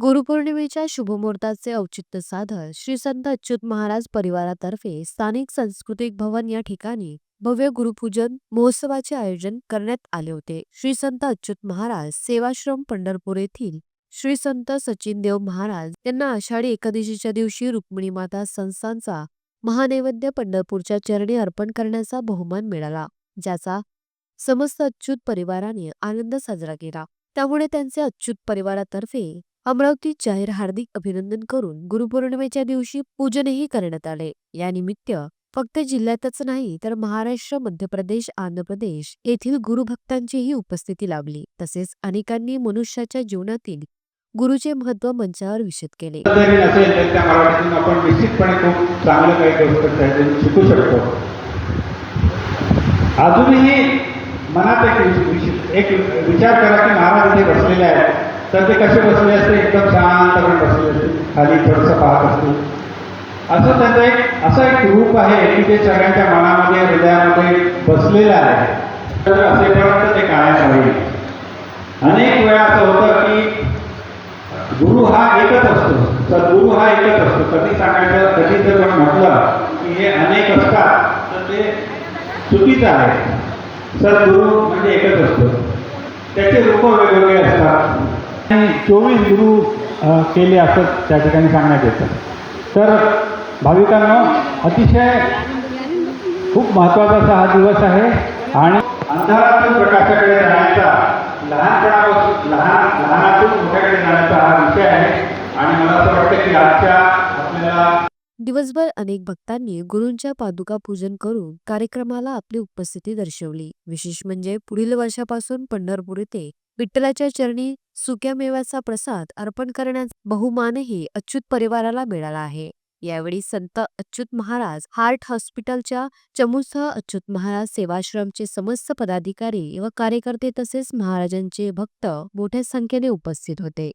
गुरुपौर्णिमेच्या शुभमुहूर्ताचे औचित्य साधत श्री संत अच्युत महाराज परिवारातर्फे स्थानिक सांस्कृतिक भवन या ठिकाणी भव्य गुरुपूजन महोत्सवाचे आयोजन करण्यात आले होते. श्री संत अच्युत महाराज सेवाश्रम पंढरपूर येथील श्री संत सचिन देव महाराज यांना आषाढी एकादशीच्या दिवशी रुक्मिणी माता संस्थांचा महानैवेद्य पंढरपूरच्या चरणी अर्पण करण्याचा बहुमान मिळाला ज्याचा समस्त अच्युत परिवाराने आनंद साजरा केला. त्यामुळे त्यांचे अच्युत परिवारातर्फे अमरावतीत जाहीर हार्दिक अभिनंदन करून गुरुपौर्णिमेच्या दिवशी पूजनही करण्यात आले. या निमित्त फक्त जिल्ह्यातच नाही तर महाराष्ट्र मध्य प्रदेश आंध्र प्रदेश येथील गुरुभक्तांचीही उपस्थिती लाभली. तसेच अनेकांनी मनुष्याच्या जीवनातील गुरुचे महत्त्व मंचावर विशद केले. आपण निश्चितपणे खूप चांगलं काही शकतो. अजूनही मनात एक एक विचार करा की महाराज इथे बसलेले आहेत. तर ते कसे बसले असते? एकदम शांतपणे बसले असते. खाली थोडंसं पाहत असते. असं त्यांचं एक असं एक रूप आहे की ते सगळ्यांच्या मनामध्ये हृदयामध्ये बसलेलं आहे तर असेपर्यंत ते कायम राहील अनेक वेळा असं होतं की गुरु हा एकच असतो. तर गुरु हा एकच असतो. कधी सांगायचं? कधी जर म्हटलं की हे अनेक असतात तर ते चुकीचं आहे. सद्गुरु म्हणजे एकच असतो. त्याचे रूप वेगवेगळे असतात. आणि चोवीस गुरु केले असं त्या ठिकाणी सांगण्यात येतं. तर भाविकांनो अतिशय खूप महत्त्वाचा असा हा दिवस आहे आणि अंधारातून प्रकाशाकडे जाण्याचा लहानपणापासून लहान लहानातून मोठ्याकडे जाण्याचा हा विषय आहे. आणि मला असं वाटतं की आजच्या आपल्याला दिवसभर अनेक भक्तांनी गुरूंच्या पादुका पूजन करून कार्यक्रमाला आपली उपस्थिती दर्शवली. विशेष म्हणजे पुढील वर्षापासून पंढरपूर येथे विठ्ठलाच्या चरणी सुक्या मेव्याचा प्रसाद अर्पण करण्याचा बहुमानही अच्युत परिवाराला मिळाला आहे. यावेळी संत अच्युत महाराज हार्ट हॉस्पिटलच्या चमूसह अच्युत महाराज सेवाश्रमचे समस्त पदाधिकारी व कार्यकर्ते तसेच महाराजांचे भक्त मोठ्या संख्येने उपस्थित होते.